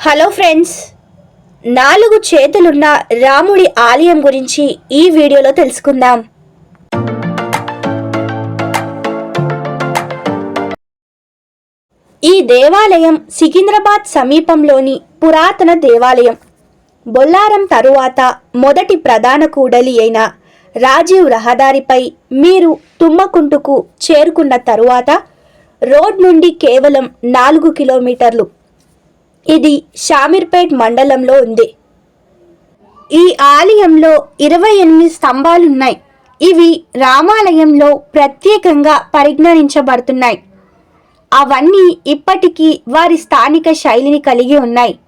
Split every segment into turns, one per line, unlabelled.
Hello friends నాలుగు చేతులున్న రాముడి ఆలయం గురించి ఈ వీడియోలో తెలుసుకుందాం. ఈ దేవాలయం సికింద్రాబాద్ సమీపంలోని పురాతన దేవాలయం. బొల్లారం తరువాత మొదటి ప్రధాన కూడలి అయిన రాజీవ్ రహదారిపై మీరు తుమ్మకుంటుకు చేరుకున్న తరువాత రోడ్ నుండి కేవలం నాలుగు కిలోమీటర్లు. ఇది షామీర్పేట్ మండలంలో ఉంది. ఈ ఆలయంలో ఇరవై ఎనిమిది స్తంభాలున్నాయి. ఇవి రామాలయంలో ప్రత్యేకంగా పరిజ్ఞానించబడుతున్నాయి అవన్నీ ఇప్పటికీ వారి స్థానిక శైలిని కలిగి ఉన్నాయి.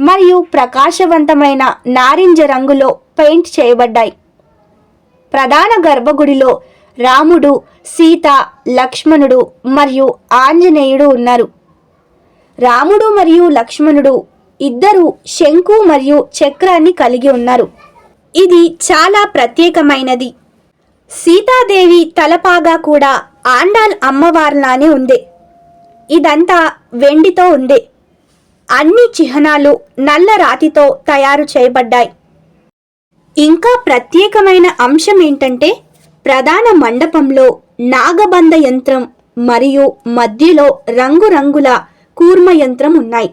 మరియు ప్రకాశవంతమైన నారింజ రంగులో పెయింట్ చేయబడ్డాయి. ప్రధాన గర్భగుడిలో రాముడు సీత లక్ష్మణుడు మరియు ఆంజనేయుడు ఉన్నారు. రాముడు మరియు లక్ష్మణుడు ఇద్దరు శంకు మరియు చక్రాన్ని కలిగి ఉన్నారు. ఇది చాలా ప్రత్యేకమైనది. సీతాదేవి తలపాగా కూడా ఆండాల్ అమ్మవారిలానే ఉంది. ఇదంతా వెండితో ఉంది. అన్ని చిహ్నాలు నల్ల రాతితో తయారు చేయబడ్డాయి. ఇంకా ప్రత్యేకమైన అంశం ఏంటంటే ప్రధాన మండపంలో నాగబంధ యంత్రం మరియు మధ్యలో రంగురంగుల కూర్మ యంత్రం ఉన్నాయి.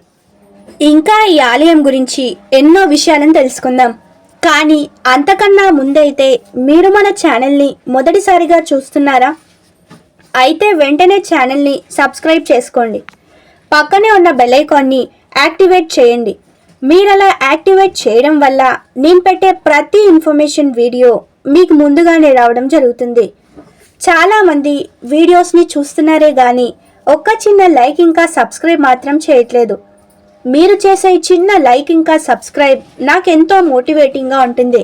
ఇంకా ఈ ఆలయం గురించి ఎన్నో విషయాలను తెలుసుకుందాం. కానీ అంతకన్నా ముందైతే మీరు మన ఛానల్ని మొదటిసారిగా చూస్తున్నారా? అయితే వెంటనే ఛానల్ని సబ్స్క్రైబ్ చేసుకోండి. పక్కనే ఉన్న బెల్ ఐకాన్ని యాక్టివేట్ చేయండి. మీరు అలా యాక్టివేట్ చేయడం వల్ల నేను పెట్టే ప్రతి ఇన్ఫర్మేషన్ వీడియో మీకు ముందుగానే రావడం జరుగుతుంది. చాలామంది వీడియోస్ని చూస్తున్నారే కానీ ఒక్క చిన్న లైక్ ఇంకా సబ్స్క్రైబ్ మాత్రం చేయట్లేదు. మీరు చేసే ఈ చిన్న లైక్ ఇంకా సబ్స్క్రైబ్ నాకు ఎంతో మోటివేటింగ్గా ఉంటుంది.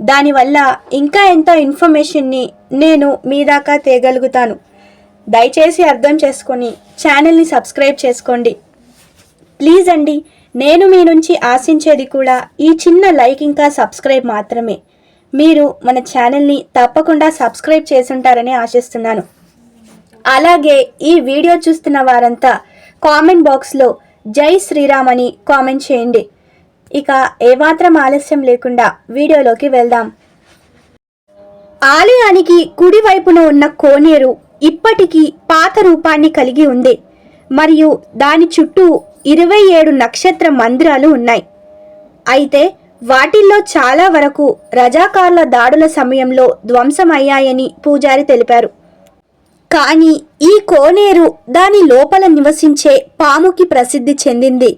దానివల్ల ఇంకా ఎంతో ఇన్ఫర్మేషన్ని నేను మీ దాకా తేగలుగుతాను. దయచేసి అర్థం చేసుకొని ఛానల్ని సబ్స్క్రైబ్ చేసుకోండి. ప్లీజ్ అండి నేను మీ నుంచి ఆశించేది కూడా ఈ చిన్న లైక్ ఇంకా సబ్స్క్రైబ్ మాత్రమే. మీరు మన ఛానల్ని తప్పకుండా సబ్స్క్రైబ్ చేసుంటారని ఆశిస్తున్నాను. అలాగే ఈ వీడియో చూస్తున్న వారంతా కామెంట్ బాక్స్లో జై శ్రీరామ్ అని కామెంట్ చేయండి. ఇక ఏమాత్రం ఆలస్యం లేకుండా వీడియోలోకి వెళ్దాం. ఆలయానికి కుడి వైపున ఉన్న కోనేరు ఇప్పటికీ పాత రూపాన్ని కలిగి ఉంది. మరియు దాని చుట్టూ ఇరవై ఏడు నక్షత్ర మందిరాలు ఉన్నాయి. అయితే వాటిల్లో చాలా వరకు రజాకార్ల దాడుల సమయంలో ధ్వంసమయ్యాయని పూజారి తెలిపారు. కానీ ఈ కోనేరు దాని లోపల నివసించే పాముకి ప్రసిద్ధి చెందింది.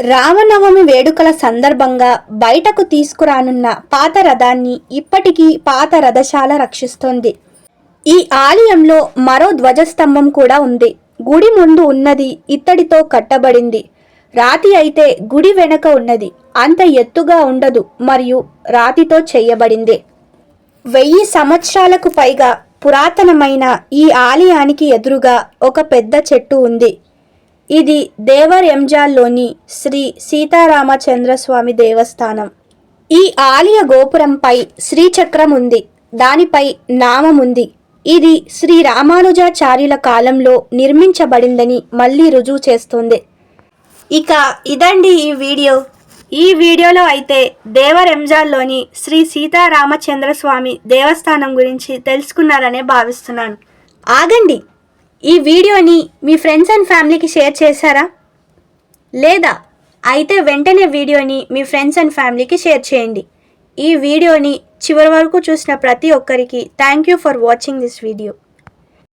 రామనవమి వేడుకల సందర్భంగా బయటకు తీసుకురానున్న పాత రథాన్ని ఇప్పటికీ పాత రథశాల రక్షిస్తోంది. ఈ ఆలయంలో మరో ధ్వజస్తంభం కూడా ఉంది. గుడి ముందు ఉన్నది ఇత్తడితో కట్టబడింది. రాతి అయితే గుడి వెనక ఉన్నది. అంత ఎత్తుగా ఉండదు మరియు రాతితో చేయబడింది. వెయ్యి సంవత్సరాలకు పైగా పురాతనమైన ఈ ఆలయానికి ఎదురుగా ఒక పెద్ద చెట్టు ఉంది. ఇది దేవర్ ఎంజాల్లోని శ్రీ సీతారామచంద్రస్వామి దేవస్థానం. ఈ ఆలయ గోపురంపై శ్రీచక్రం ఉంది. దానిపై నామం ఉంది. ఇది శ్రీ రామానుజాచార్యుల కాలంలో నిర్మించబడిందని మళ్ళీ రుజువు చేస్తుంది. ఇక ఇదండి ఈ వీడియో. ఈ వీడియోలో అయితే దేవరెంజాల్లోని శ్రీ సీతారామచంద్ర స్వామి దేవస్థానం గురించి తెలుసుకున్నారనే భావిస్తున్నాను. ఆగండి. ఈ వీడియోని మీ ఫ్రెండ్స్ అండ్ ఫ్యామిలీకి షేర్ చేశారా? లేదా అయితే వెంటనే వీడియోని మీ ఫ్రెండ్స్ అండ్ ఫ్యామిలీకి షేర్ చేయండి. ఈ వీడియోని చివరి వరకు చూసిన ప్రతి ఒక్కరికి thank you for watching this video.